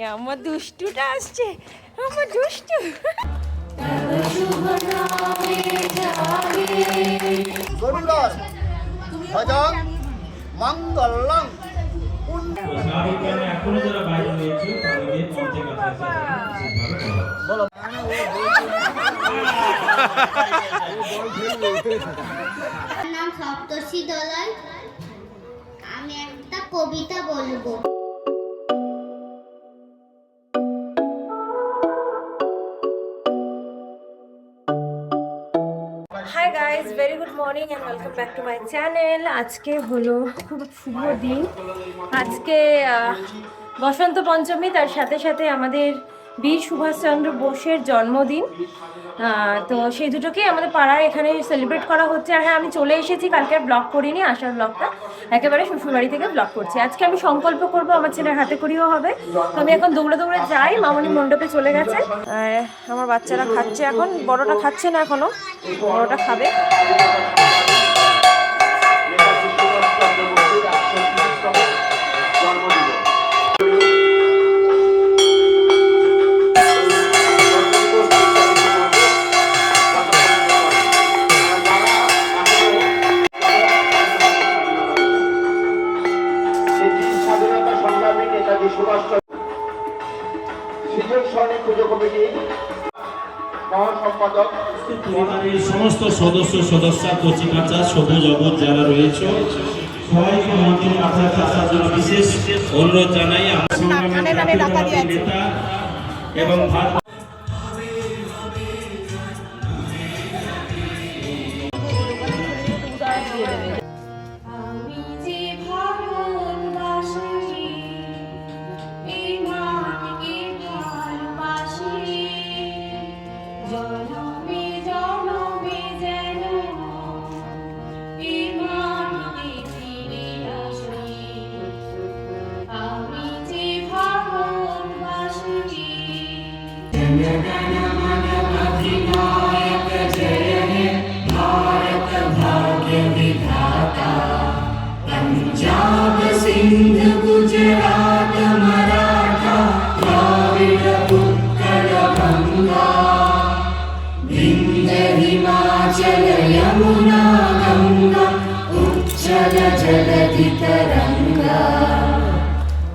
আমার দুষ্টুটা আসছে। আমার দুষ্টু। বলো নাম সপ্তর্ষি দলাল। আমি একটা কবিতা বলব। Guys very good morning and welcome back to my channel আজকে হলো খুব শুভ দিন। আজকে বসন্ত পঞ্চমী, তার সাথে সাথে আমাদের বীর সুভাষচন্দ্র বোসের জন্মদিন। তো সেই দুটোকেই আমাদের পাড়ায় এখানে সেলিব্রেট করা হচ্ছে। আর হ্যাঁ আমি চলে এসেছি, কালকে আর ব্লগ করিনি, আসার ব্লগটা একেবারে শ্বশুরবাড়ি থেকে ব্লগ করছি। আজকে আমি সংকল্প করব, আমার ছেলের হাতে করিও হবে। তো আমি এখন দৌড়ে দৌড়ে যাই, মামনি মণ্ডপে চলে গেছে। আমার বাচ্চারা খাচ্ছে এখন, বড়টা খাচ্ছে না এখনও, বড়টা খাবে। পরিবারের সমস্ত সদস্য সদস্য কচি কাঁচা সবুজ জগৎ যারা রয়েছে সবাইকে আসার জন্য বিশেষ অনুরোধ জানাই। আমার সংগ্রামের নেতা এবং ভারত तरंगा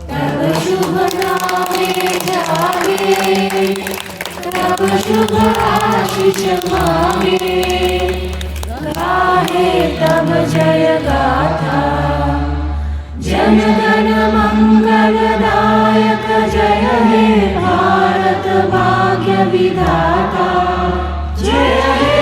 तब शुभ नामे तब जय गाथा। जन मंगल दायक जय हे भारत भाग्य विधाता। जय हे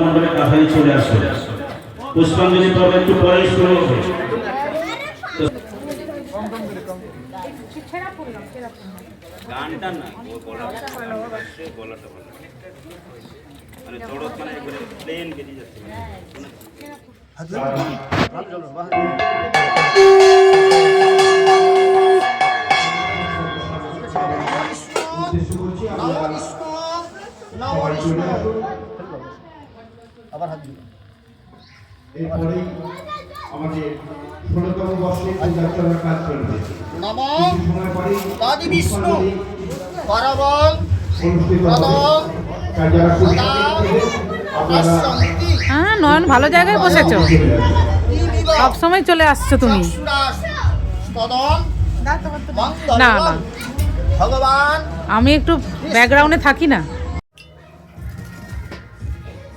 মণ্ডপের কাছারি চলে আসবে পুষ্পাঞ্জলি পর্ব একটু পরে শুরু হবে গানটা না গলাটা গলাটা ভালো মানে চড়ক মানে একবারে প্লেন বেরিয়ে যাচ্ছে আবার হাত দিল এরপরেই আমাদের ষোলতম বর্ষে কাজ চলবে। নম আদি বিষ্ণু পরবল হ্যাঁ নয়ন ভালো জায়গায় বসেছ। সব সময় চলে আসছো তুমি। না, না। ভগবান। আমি একটু ব্যাকগ্রাউন্ডে থাকি না।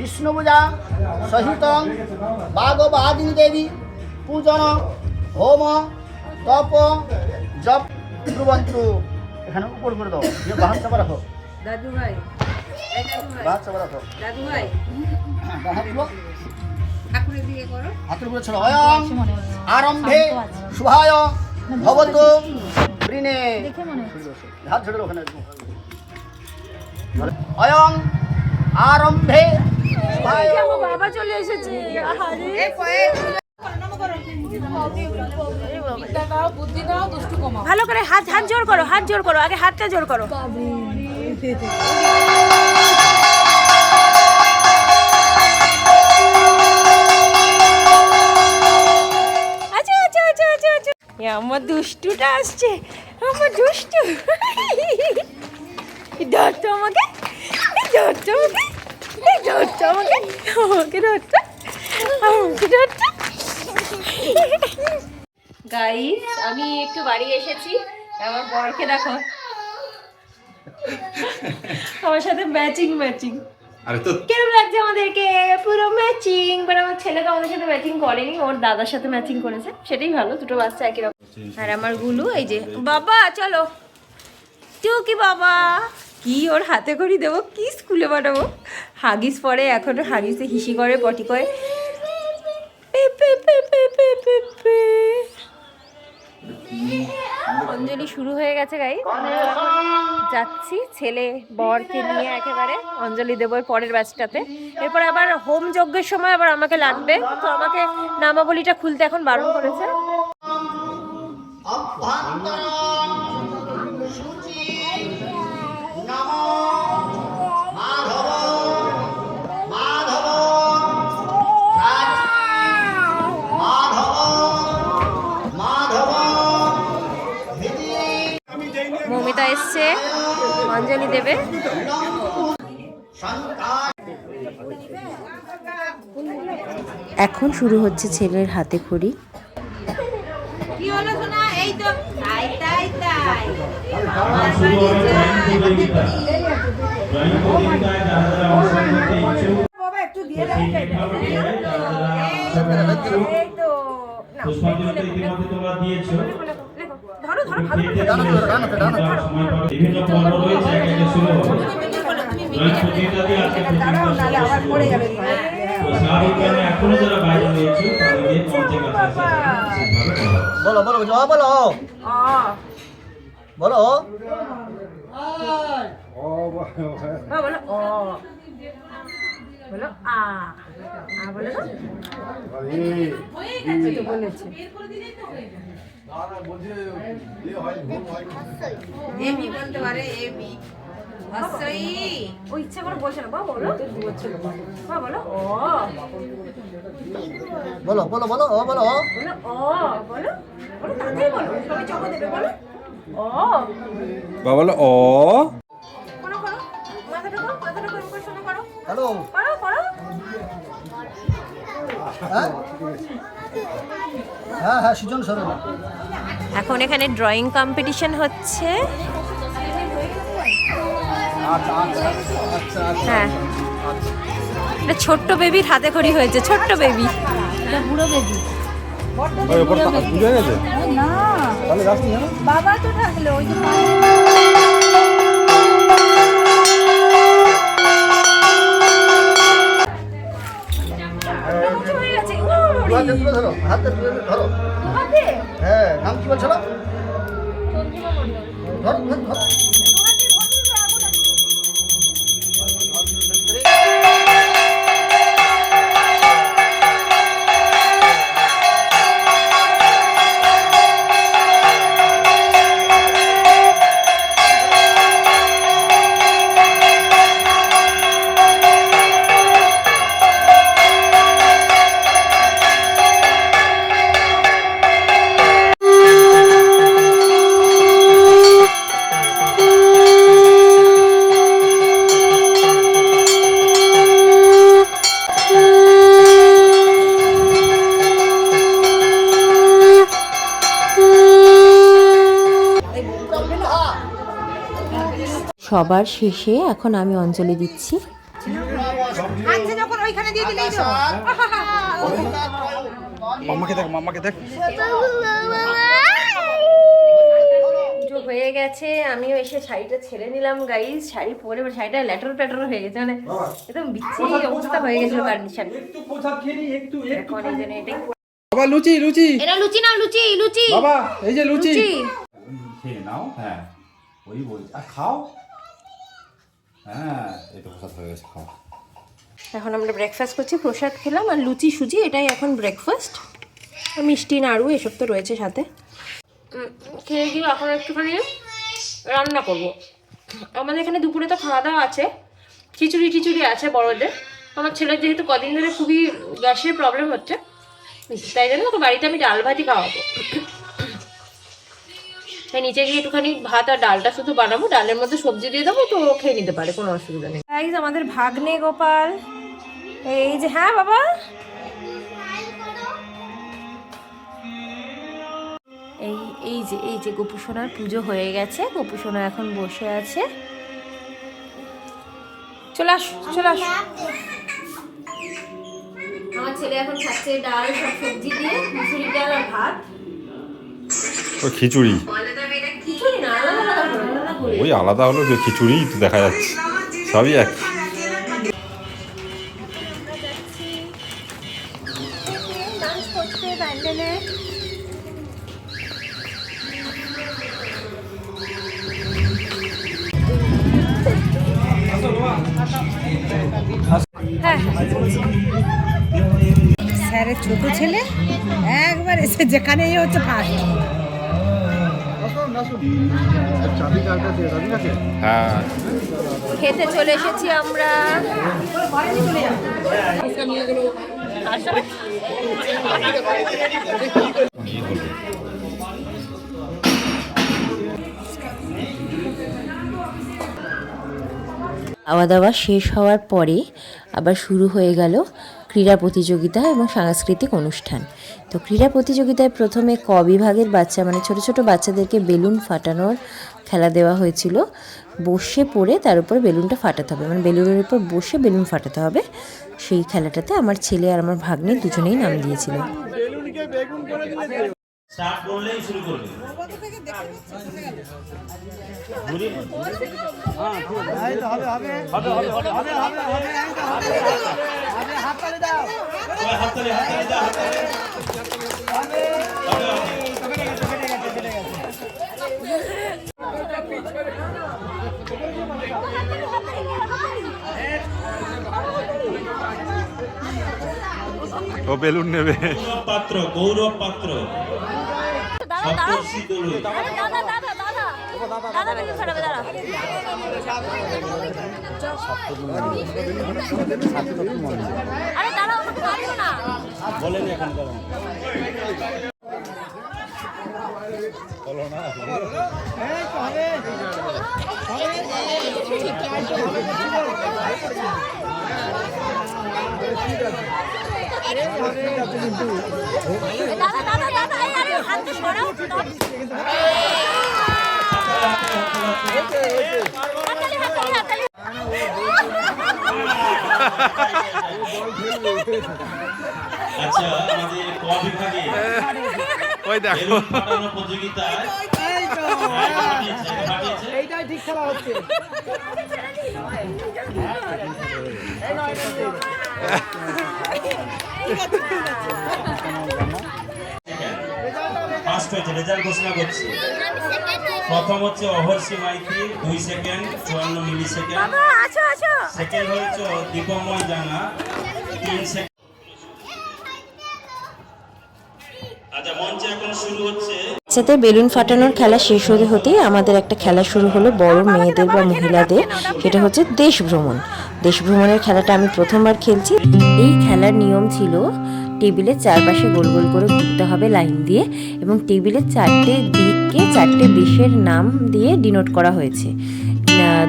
বিষ্ণু পূজা সহিত বাগবাদিনী দেবী পূজন হোম তপ জপ। ব্রুবন্তু এখানে উপর করে দাও। বাহান চাপা রাখো। দাদু ভাই বড় তো দাদু ভাই হাতের উপরে অয়ং আরম্ভে শুভায় ভবতু বৃণে। হাত ছেড়ে ওখানে। অয়ং আরম্ভে বাবা চলে এসেছে ভালো করে হাত হাত জোর করো, হাত জোর করো, আগে হাতটা জোর করো। আচ্ছা আচ্ছা আচ্ছা আমার দুষ্টুটা আসছে, আমার দুষ্টু। ধরতো আমাকে। ধরতো আমাকে? এই ধরতো আমাকে? আমাকে ধরতো আমাকে ধরতো গাইস আমি একটু বাড়ি এসেছি। আমার বরকে দেখো। আমার সাথে ম্যাচিং ম্যাচিং আরে তো কেমন লাগছে আমাদেরকে? পুরো ম্যাচিং বাট আমার ছেলেকে আমাদের সাথে ম্যাচিং করেনি। ওর দাদার সাথে ম্যাচিং করেছে। সেটাই ভালো দুটো বাচ্চা একই রকম। আর আমার গুলু এই যে বাবা চলো। কি বাবা। কি ওর হাতে করি দেবো? কি স্কুলে পাঠাবো হাগিস পরে, এখনও হাগিসে হিসি করে, পটি করে। অঞ্জলি শুরু হয়ে গেছে গাই যাচ্ছি ছেলে বরকে নিয়ে একেবারে। অঞ্জলি দেবো পরের ব্যাচটাতে এরপর আবার হোম যজ্ঞের সময় আবার আমাকে লাগবে। তো আমাকে নামাবলিটা খুলতে এখন বারণ করেছে। এখন শুরু হচ্ছে ছেলের হাতে খড়ি তো পুষ্পাঞ্জলি ইতিমধ্যে তোমরা দিয়েছ বিভিন্ন পর্ব রয়েছে একে শুরু হবে। ড্রয়িং প্রতিযোগিতা দিয়ে আজকে প্রতিযোগিতা হবে তো স্বাভাবিকভাবে এখনও যারা বাইরে রয়েছে তাদেরকে মঞ্চের কাছে করা। বলো বলো জয় বলো। বলো। বলেছে এমি বলতে পারে এমি হস্যই ও ইচ্ছা করে বলছে না বা বলো। বা বলো ও। বলো বলো বলো ও বলো বলো ও বলো বলো তাড়াতাড়ি বলো? সবাই চকো দেবে বলো। ও। বাবা বলো ও। করো করো। মাথাটা করো মাথাটা করো করে শোনো করো। হ্যালো। করো করো। হ্যাঁ? হ্যাঁ হ্যাঁ সৃজন সরণ এখন এখানে ড্রয়িং কম্পিটিশন হচ্ছে। আচ্ছা আচ্ছা আচ্ছা হ্যাঁ। এটা ছোট্ট বেবির হাতে খড়ি হয়েছে ছোট্ট বেবি বাবা তো থাকল ওই যে দু হাতে তুলে ধরো হাতে তুলে ধরো। হ্যাঁ নাম কি বলছো? ধরো ধরো। সবার শেষে এখন আমি অঞ্জলি দিচ্ছি। আচ্ছা যখন ওইখানে দিয়ে দিলেই তো। মাম্মাকে দেখ মাম্মাকে দেখ। হয়ে গেছে আমিও এসে শাড়িটা ছেড়ে নিলাম গাইজ শাড়ি পরে শাড়িটা ল্যাটর প্যাটর হয়ে গেছে মানে একদম বিচ্ছিরি অবস্থা হয়ে গেছিল কন্ডিশন এখন এই জন্য এটাই বাবা লুচি লুচি। এটা লুচি নাও লুচি লুচি। বাবা এই যে লুচি। লুচি। খেয়ে নাও হ্যাঁ। ওই বলছি আর খাও। হ্যাঁ এটা প্রসাদ হয়ে গেছে খাও। এখন আমরা ব্রেকফাস্ট করছি প্রসাদ খেলাম আর লুচি সুজি এটাই এখন ব্রেকফাস্ট মিষ্টি নাড়ু এসব তো রয়েছে সাথে। খেয়ে গিয়ে এখন একটুখানি রান্না করব। আমাদের এখানে দুপুরে তো খাওয়া দাওয়া আছে খিচুড়ি টিচুড়ি আছে বড়দের। আমার ছেলের যেহেতু কদিন ধরে খুবই গ্যাসের প্রবলেম হচ্ছে তাই জন্য ওকে বাড়িতে আমি ডাল ভাতই খাওয়াবো। তাই নিচে গিয়ে একটুখানি ভাত আর ডালটা শুধু বানাবো ডালের মধ্যে সবজি দিয়ে দেবো তো ও খেয়ে নিতে পারে কোনো অসুবিধা নেই। গাইজ আমাদের ভাগ্নে গোপাল এই যে হ্যাঁ বাবা? এই এই যে এই যে গোপুসোনার পুজো হয়ে গেছে গোপুসোনা এখন বসে আছে। চলে আস চলে আস। আমার ছেলে এখন খাচ্ছে ডাল সব সবজি দিয়ে মুসুরি ডাল আর ভাত। খিচুড়ি। ওই আলাদা হলো যে খিচুড়ি, তো দেখা যাচ্ছে। সবই এক। স্যারের ছোট ছেলে একবার এসে যেখানে হচ্ছে ফার্স্ট। হ্যাঁ। খেতে চলে এসেছি আমরা। খাওয়া দাওয়া শেষ হওয়ার পরে আবার শুরু হয়ে গেল ক্রীড়া প্রতিযোগিতা এবং সাংস্কৃতিক অনুষ্ঠান। তো ক্রীড়া প্রতিযোগিতায় প্রথমে ক বিভাগের বাচ্চা মানে ছোট ছোট বাচ্চাদেরকে বেলুন ফাটানোর খেলা দেওয়া হয়েছিল বসে পড়ে তার উপর বেলুনটা ফাটাতে হবে মানে বেলুনের উপর বসে বেলুন ফাটাতে হবে সেই খেলাটাতে আমার ছেলে আর আমার ভাগ্নে দুজনেই নাম দিয়েছিল স্টার্ট করলেই শুরু করবে সবাই হাততালি হাততালি দাও হাততালি ও বেলুন নেবে। পাত্র গৌরব পাত্র সপ্তর্ষি দোলই দাদা দাদা দাদা। দাদা বেলুন এখন দাদা দাদা দাদা এই আরে হাতটা সরাও হাততালি হাততালি হাততালি আচ্ছা আমাদের ক বিভাগে ওই দেখো। বেলুন ফাটানো প্রতিযোগিতায় ফাটিয়েছে, ফাটিয়েছে। এইটাই ঠিক খেলা হচ্ছে। ফার্স্ট হয়েছে রেজাল্ট ঘোষণা করছি। প্রথম হচ্ছে অহর্ষি মাইতি দুই সেকেন্ড চুয়ান্ন মিলি সেকেন্ড সেকেন্ড হয়েছে দীপময় জানা তিন সেকেন্ড বাচ্চাদের বেলুন ফাটানোর খেলা শেষ হতে হতেই আমাদের একটা খেলা শুরু হলো বড় মেয়েদের বা মহিলাদের, সেটা হচ্ছে দেশ ভ্রমণ। দেশ ভ্রমণের খেলাটা আমি প্রথমবার খেলছি। এই খেলার নিয়ম ছিল টেবিলের চারপাশে গোল গোল করে ঘুরতে হবে লাইন দিয়ে এবং টেবিলের চারটে দিককে চারটে দেশের নাম দিয়ে ডিনোট করা হয়েছে।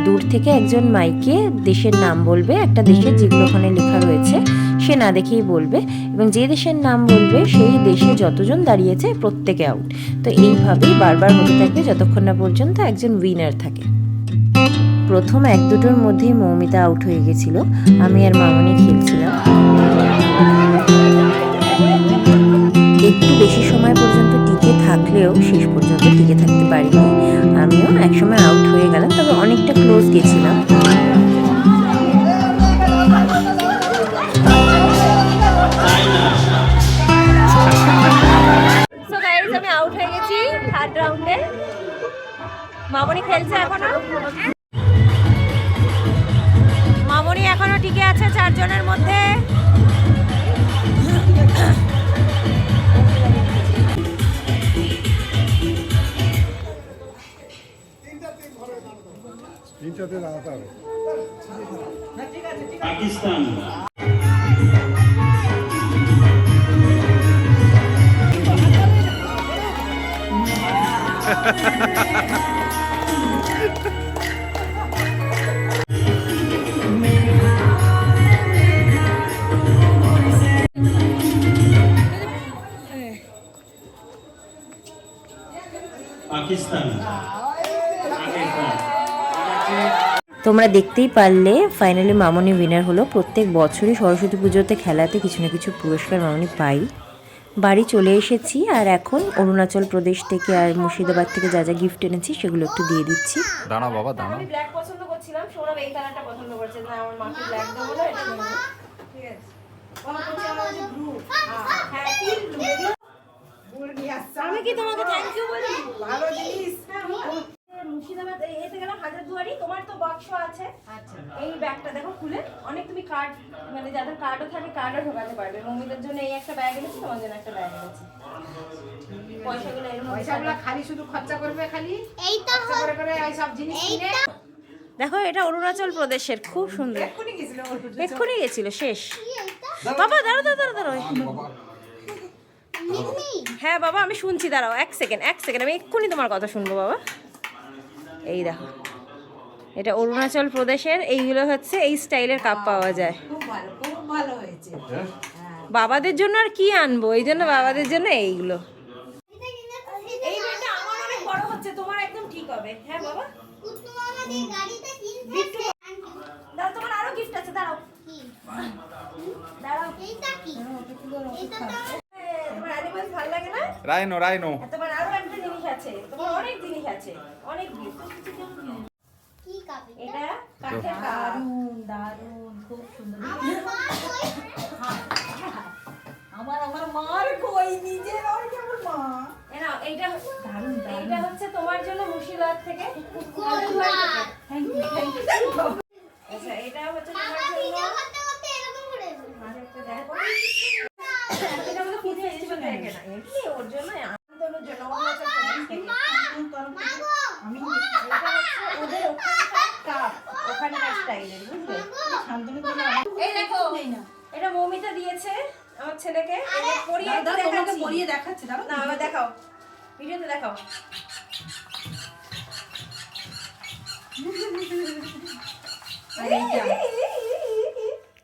দূর থেকে একজন মাইকে দেশের নাম বলবে। একটা দেশের যেগুলো ওখানে লেখা রয়েছে সে না দেখেই বলবে এবং যে দেশের নাম বলবে, সেই দেশে যতজন দাঁড়িয়েছে প্রত্যেকে আউট তো এইভাবেই বারবার হতে থাকবে যতক্ষণ না পর্যন্ত একজন উইনার থাকে। প্রথম এক দুটোর মধ্যেই মৌমিতা আউট হয়ে গেছিল। আমি আর মামনি খেলছিলাম। একটু বেশি সময় পর্যন্ত টিকে থাকলেও শেষ পর্যন্ত টিকে থাকতে পারিনি। আমিও একসময় আউট হয়ে গেলাম, তবে অনেকটা ক্লোজ গেছিলাম। মামনি খেলছে এখনও? মামনি এখনও টিকে আছে চারজনের মধ্যে। পাকিস্তান। পাকিস্তান। তোমরা দেখতেই পারলে ফাইনালি মামনি উইনার হলো। প্রত্যেক বছরই সরস্বতী পুজোতে খেলাতে কিছু না কিছু পুরস্কার মামনি পাই। বাড়ি চলে এসেছি আর এখন অরুণাচল প্রদেশ থেকে আর মুর্শিদাবাদ থেকে যা যা গিফট এনেছি সেগুলো একটু দিয়ে দিচ্ছি। দাঁড়া বাবা দাঁড়া আমি ব্ল্যাক পছন্দ করছিলাম সৌরভ এই কালারটা পছন্দ করছে। না আমার মাকে ব্ল্যাক দেবো না এটা ঠিক আছে। আমার হচ্ছে আমার যে ব্লু হ্যাঁ তিন ব্লু আমি কি তোমাকে থ্যাংক ইউ বলি? ভালো জিনিস। মুর্শিদাবাদ এতে গেলাম হাজারদুয়ারি তোমার তো বাক্স আছে। এই ব্যাগটা দেখো খুলে অনেক তুমি কার্ড মানে যাদের কার্ডও থাকে কার্ডও ঢোকাতে পারবে। মমিদের জন্য এই একটা ব্যাগ এনেছি তোমার জন্য একটা ব্যাগ এনেছি। পয়সাগুলো এর পয়সাগুলো খালি শুধু খরচা করবে খালি? এইটা করে করে এই সব জিনিস কিনে? দেখো এটা অরুণাচল প্রদেশের খুব সুন্দর। এক্ষুনি গেছিল গেছিল শেষ। বাবা দাঁড়াও দাঁড়াও দাঁড়াও দাঁড়াও। হ্যাঁ বাবা আমি শুনছি দাঁড়াও এক সেকেন্ড এক সেকেন্ড আমি এক্ষুনি তোমার কথা শুনব বাবা। এই দেখো এটা অরুণাচল প্রদেশের এইগুলো হচ্ছে এই স্টাইলের কাপ পাওয়া যায়। খুব ভালো খুব ভালো হয়েছে। বাবাদের জন্য আর কি আনব? এই জন্য বাবাদের জন্য এইগুলো। এই এই ব্যাগটা আমার অনেক বড় হচ্ছে তোমার একদম ঠিক হবে। হ্যাঁ দাঁড়াও তোমার আরও গিফট আছে দাঁড়াও। Rhino rhino. তোমার আরও একটা জিনিস আছে। তোমার অনেক জিনিস আছে। অনেক কি কাপি এটা কাঠের কাপ। দারুণ দারুণ খুব সুন্দর। আমার আমার মার কই? নিজের আর কেমন মা। এ নাও, এইটা এইটা হচ্ছে তোমার জন্য মুর্শিদাবাদ থেকে। থ্যাংক ইউ থ্যাংক ইউ আচ্ছা এটা হচ্ছে তোমার জন্য। ভিডিও করতে করতে এরকম করে দেখো এটা আমাদের পুজো ফেস্টিভ্যাল থেকে না এমনি ওর জন্য আনন্দের জন্য। অরুণাচল প্রদেশ থেকে মাগো আমি ওদের ওখানকার কাপ ওখানকার স্টাইলের বুঝলে? শান্তনুর এই দেখো এটা মৌমিতা দিয়েছে আমার ছেলেকে। পরিয়ে একটু দাদা তোমাকে দেখাচ্ছি। পরিয়ে দেখাচ্ছে দাদা। না আবার দেখাও। ভিডিওতে দেখাও।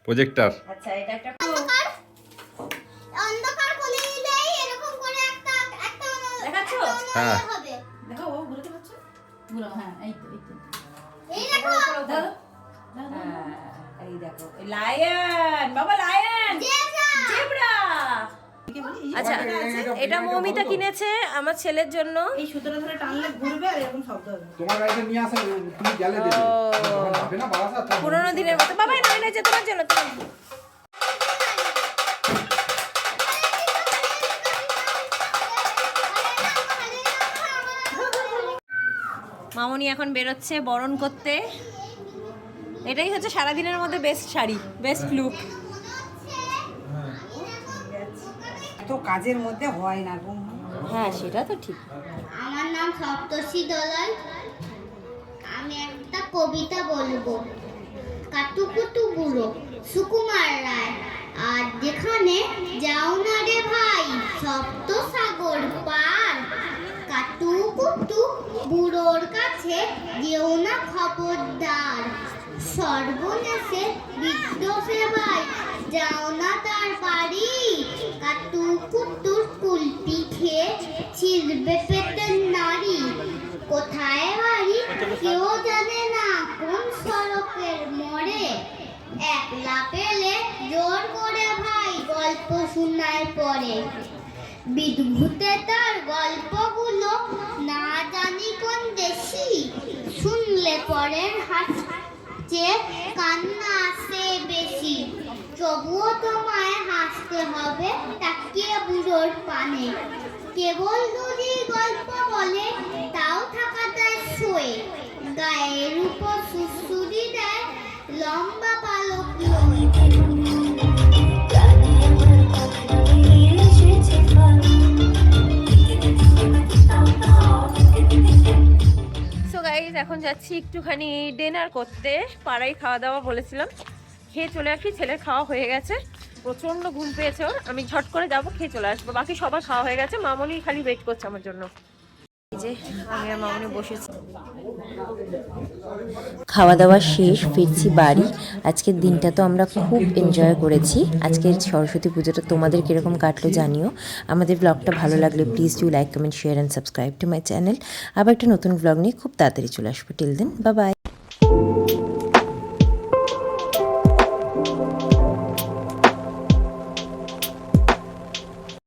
প্রজেক্টর আচ্ছা এটা একটা হ্যাঁ। দেখো ও ঘুরতে পারছ ঘুরো এই তো এই তো। এই দেখো। দাদা এই দেখো লায়ন বাবা লায়ন। জেব্রা। আচ্ছা এটা মৌমিতা কিনেছে আমার ছেলের জন্য। এই সুতোটা ধরে টানলে ঘুরবে আর এরকম শব্দ হবে। তোমার গাড়িতে নিয়ে আসা তুমি গেলে দেবে। না পুরোনো দিনের মতো। বাবা এটা এনেছে তোমার জন্য তোমার মামনি এখন বেরোচ্ছে বরণ করতে। এটাই হচ্ছে সারাদিনের মধ্যে বেস্ট শাড়ি বেস্ট লুক এত কাজের মধ্যে হয় না গো। হ্যাঁ সেটা তো ঠিক। আমার নাম সপ্তর্ষি দলাই আমি একটা কবিতা বলব। কাতুকুতু বুড়ো সুকুমার রায়। আর যেখানে যাও না রে ভাই সপ্ত সাগর পার। কাতুকুতু বুড়োর কাছে যেও না খবরদার। সর্বনেশে বিদ্রোহে ভাই, যাও না তার বাড়ি। কাতু কুতুর কুলপি খেয়ে ছিড়বে পেটের নারী কোথায় বাড়ি, কেউ জানে না কোন সড়কের মোড়ে। একলা পেলে জোর করে ভাই, গল্প শোনায় পরে। বিদ্ভুতে গল্পগুলো না জানি কোন দেশি। শুনলে পরের হাসছে কান্না আসে বেশি। তবুও তোমায় হাসতে হবে, তাকিয়ে বুড়োর পানে। কেবল যদি গল্প বলে, তাও থাকা তার শোয়ে গায়ের উপর সুসুরি দেয় লম্বা পালক লম্বা এখন যাচ্ছি একটুখানি ডিনার করতে। পাড়ায় খাওয়া দাওয়া বলেছিলাম। খেয়ে চলে আসি, ছেলের খাওয়া হয়ে গেছে। প্রচণ্ড ঘুম পেয়েছে আমি ঝট করে যাব, খেয়ে চলে আসব। বাকি সবার খাওয়া হয়ে গেছে। মামনি খালি ওয়েট করছে আমার জন্য। খাওয়া দাওয়া শেষ, ফিরছি বাড়ি। আজকের দিনটা তো আমরা খুব এনজয় করেছি। আজকের সরস্বতী পুজোটা তোমাদের কীরকম কাটলো জানিও। আমাদের ব্লগটা ভালো লাগলে please do like comment share and subscribe to my channel আবার একটা নতুন ব্লগ নিয়ে খুব তাড়াতাড়ি চলে আসব। টিল দেন বা বাই